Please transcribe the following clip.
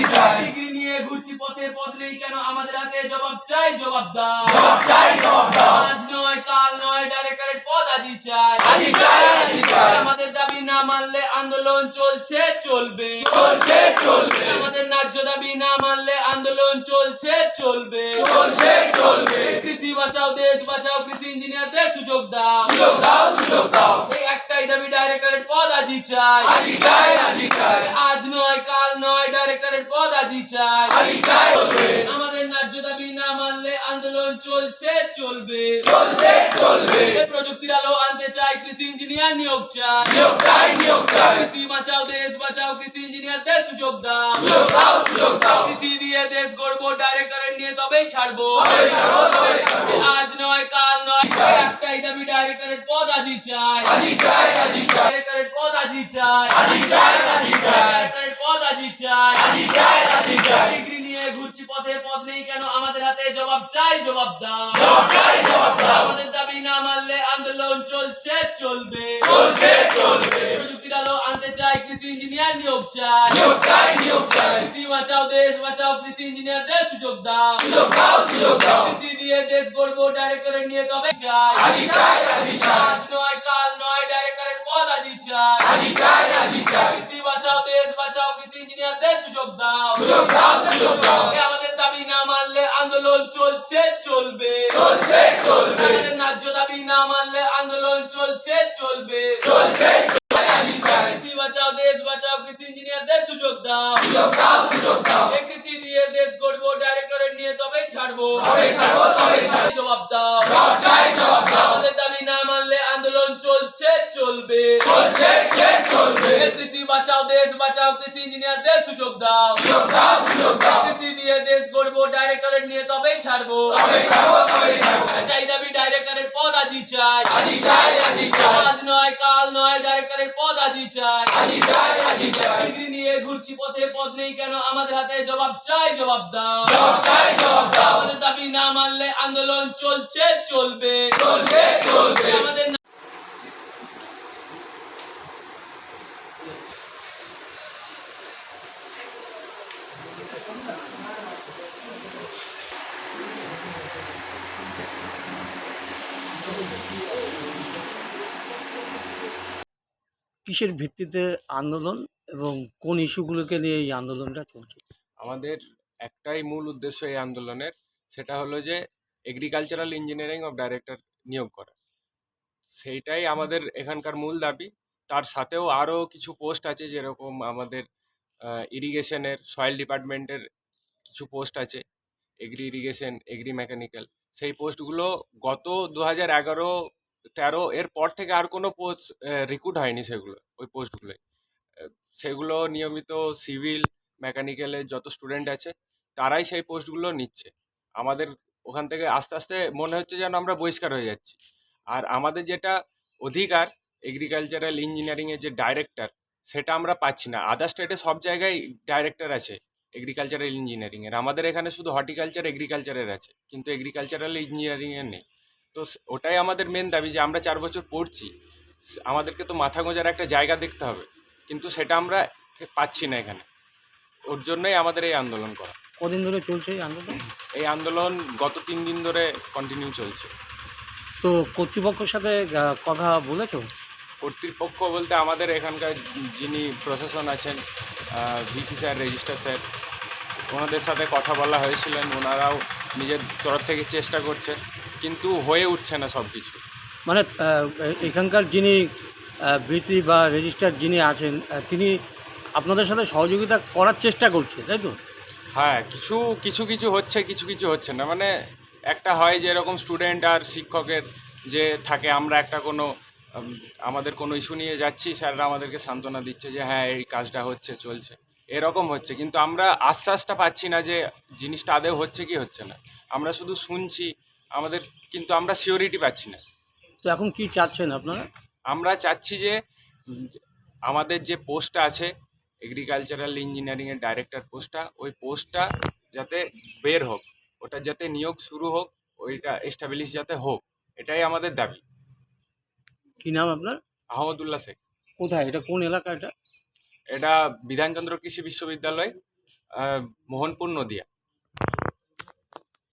হাজি চাই ডিগ্রি নিয়ে ঘুরছি পথে পথ নেই কেন? আমাদের হাতে জবাব চাই জবাব দাও। জবাব চাই জবাব দাও। আজ নয় কাল নয় ডাইরেক্টরের পদ আজই চাই হাজি চাই হাজি চাই আমাদের দাবি না মানলে আন্দোলন চলছে চলবে। চলছে চলবে। আমাদের ন্যায্য দাবি না মানলে আন্দোলন চলছে চলবে। চলছে চলবে। কৃষি বাঁচাও দেশ বাঁচাও কৃষি ইঞ্জিনিয়ারদের সুযোগ দাও। সুযোগ দাও সুযোগ দাও। এই একটাই দাবি ডাইরেক্টরের পদ আজই চাই হাজি চাই চাই আজ নয় ডাইরেক্টরের চাই। হাজি চাই আমাদের ন্যায্য দাবি না মানলে আন্দোলন চলছে চলবে। চলছে চলবে। প্রযুক্তির আলো আনতে চাই কৃষি ইঞ্জিনিয়ার নিয়োগ চাই। নিয়োগ চাই নিয়োগ চাই। কৃষি বাঁচাও দেশ বাঁচাও কৃষি ইঞ্জিনিয়ারদের সুযোগ দাও। সুযোগ দাও সুযোগ দাও। কৃষি দিয়ে দেশ গড়বো ডাইরেক্টরের নিয়ে তবেই ছাড়বো। আজ নয় কাল নয় একটাই দাবি ডাইরেক্টরের পদ আজই চাই। হাজি চাই হাজি চাই। ডাইরেক্টরের পদ আজই চাই। হাজি চাই হাজি চাই। আজই চাই। হাজি চাই হাজি চাই। ডিগ্রি নিয়ে ঘুরছি পথে পথ নেই কেন? আমাদের হাতে জবাব চাই জবাব দাও। জবাব চাই জবাব দাও। আমাদের দাবি না মানলে আন্দোলন চলছে চলবে। চলছে চলবে। প্রযুক্তির আলো আনতে চাই কৃষি ইঞ্জিনিয়ার নিয়োগ চাই। নিয়োগ চাই নিয়োগ চাই। কৃষি বাঁচাও দেশ বাঁচাও কৃষি ইঞ্জিনিয়ারদের সুযোগ দাও। সুযোগ দাও সুযোগ দাও। কৃষি দিয়ে দেশ গড়বো ডাইরেক্টরের নিয়ে তবে চাই। হাজি চাই হাজি চাই। আজ নয় কাল নয় ডাইরেক্টরের পদ আজই চাই। হাজি চাই হাজি চাই। বাঁচাও দেশ বাঁচাও কৃষি ইঞ্জিনিয়ারদের সুযোগ দাও। সুযোগ দাও সুযোগ দাও। আমাদের দাবি না মানলে আন্দোলন চলছে চলবে। চলছে চলবে। আমাদের ন্যায্য দাবি না মানলে আন্দোলন চলছে চলবে। চলছে কৃষি বাঁচাও দেশ বাঁচাও কৃষি ইঞ্জিনিয়ারদের সুযোগ দাও। সুযোগ দাও সুযোগ দাও। এ কৃষি দিয়ে দেশ গড়বো ডাইরেক্টরের নিয়ে তবেই ছাড়বো। তবেই ছাড়বো, তবেই ছাড়বো। জবাব দাও। জবাব চাই জবাব দাও। আমাদের দাবি না মানলে আন্দোলন চলছে চলবে। চলছে চলবে। বাঁচাও দেশ বাঁচাও কৃষি ইঞ্জিনিয়ারদের সুযোগ দাও। সুযোগ দাও সুযোগ দাও। কৃষি দিয়ে দেশ গড়বো ডাইরেক্টরের নিয়ে তবেই ছাড়বো। তবেই ছাড়বো তবেই ছাড়বো। এটাই দাবি ডাইরেক্টরের পদ আজই চাই। হাজি চাই হাজি চাই। আজ নয় কাল নয় ডাইরেক্টরের পদ আজই চাই। হাজি চাই হাজি চাই। ডিগ্রি নিয়ে ঘুরছি পথে পদ নেই কেন? আমাদের হাতে জবাব চাই জবাব দাও। জবাব চাই জবাব দাও। আমাদের দাবি না মানলে আন্দোলন চলছে চলবে। চলছে চলবে আমাদের না- কিসের ভিত্তিতে আন্দোলন এবং কোন ইস্যুগুলোকে নিয়ে এই আন্দোলনটা চলছে? আমাদের একটাই মূল উদ্দেশ্য এই আন্দোলনের, সেটা হলো যে এগ্রিকালচারাল ইঞ্জিনিয়ারিং অফ ডাইরেক্টর নিয়োগ করা। সেইটাই আমাদের এখানকার মূল দাবি। তার সাথেও আরও কিছু পোস্ট আছে, যেরকম আমাদের ইরিগেশনের সয়েল ডিপার্টমেন্টের কিছু পোস্ট আছে এগ্রি ইরিগেশন এগ্রি মেকানিক্যাল সেই পোস্টগুলো গত দু হাজার এগারো তেরো এর পর থেকে আর কোনো পোস্ট রিক্রুট হয়নি সেগুলো, ওই পোস্টগুলোয় সেগুলো নিয়মিত সিভিল মেকানিক্যালের যত স্টুডেন্ট আছে, তারাই সেই পোস্টগুলো নিচ্ছে। আমাদের ওখান থেকে আস্তে আস্তে মনে হচ্ছে যেন আমরা বহিষ্কার হয়ে যাচ্ছি। আর আমাদের যেটা অধিকার এগ্রিকালচারাল ইঞ্জিনিয়ারিংয়ের যে ডাইরেক্টর সেটা আমরা পাচ্ছি না। আদার স্টেটে সব জায়গায় ডাইরেক্টর আছে এগ্রিকালচারাল ইঞ্জিনিয়ারিংয়ের আমাদের এখানে শুধু হর্টিকালচার এগ্রিকালচারের আছে, কিন্তু এগ্রিকালচারাল ইঞ্জিনিয়ারিংয়ের নেই। তো ওটাই আমাদের মেন দাবি যে আমরা চার বছর পড়ছি। আমাদেরকে তো মাথা গোঁজার একটা জায়গা দেখতে হবে। কিন্তু সেটা আমরা পাচ্ছি না এখানে। ওর জন্যই আমাদের এই আন্দোলন করা। কদিন ধরে চলছে এই আন্দোলন? এই আন্দোলন গত তিন দিন ধরে কন্টিনিউ চলছে। তো কর্তৃপক্ষের সাথে কথা বলেছ? কর্তৃপক্ষ বলতে আমাদের এখানকার যিনি প্রশাসন আছেন ভিসি স্যার রেজিস্টার স্যার ওনাদের সাথে কথা বলা হয়েছিলেন ওনারাও নিজের তরফ থেকে চেষ্টা করছে কিন্তু হয়ে উঠছে না সব কিছু মানে এখানকার যিনি বিসি বা রেজিস্টার যিনি আছেন তিনি আপনাদের সাথে সহযোগিতা করার চেষ্টা করছে তাই তো? হ্যাঁ কিছু কিছু কিছু হচ্ছে কিছু কিছু হচ্ছে না। মানে একটা হয় যে এরকম স্টুডেন্ট আর শিক্ষকের যে থাকে আমরা একটা কোনো আমাদের কোনো ইস্যু নিয়ে যাচ্ছি স্যাররা আমাদেরকে সান্ত্বনা দিচ্ছে যে হ্যাঁ এই কাজটা হচ্ছে চলছে। এরকম হচ্ছে। কিন্তু আমরা আশ্বাসটা পাচ্ছি না যে জিনিসটা আদেও হচ্ছে কি হচ্ছে না। আমরা শুধু শুনছি আমাদের কিন্তু আমরা সিওরিটি পাচ্ছি না। তো এখন কি চাচ্ছেন আপনারা? আমরা চাচ্ছি যে আমাদের যে পোস্টটা আছে এগ্রিকালচারাল ইঞ্জিনিয়ারিংয়ের ডাইরেক্টর পোস্টটা ওই পোস্টটা যাতে বের হোক ওটা যাতে নিয়োগ শুরু হোক ওইটা এস্টাবলিশ যাতে হোক এটাই আমাদের দাবি। কি নাম আপনার? আহমদুল্লাহ শেখ। কোথায়? এটা কোন এলাকা এটা? এটা বিধানচন্দ্র কৃষি বিশ্ববিদ্যালয় মোহনপুর নদিয়া।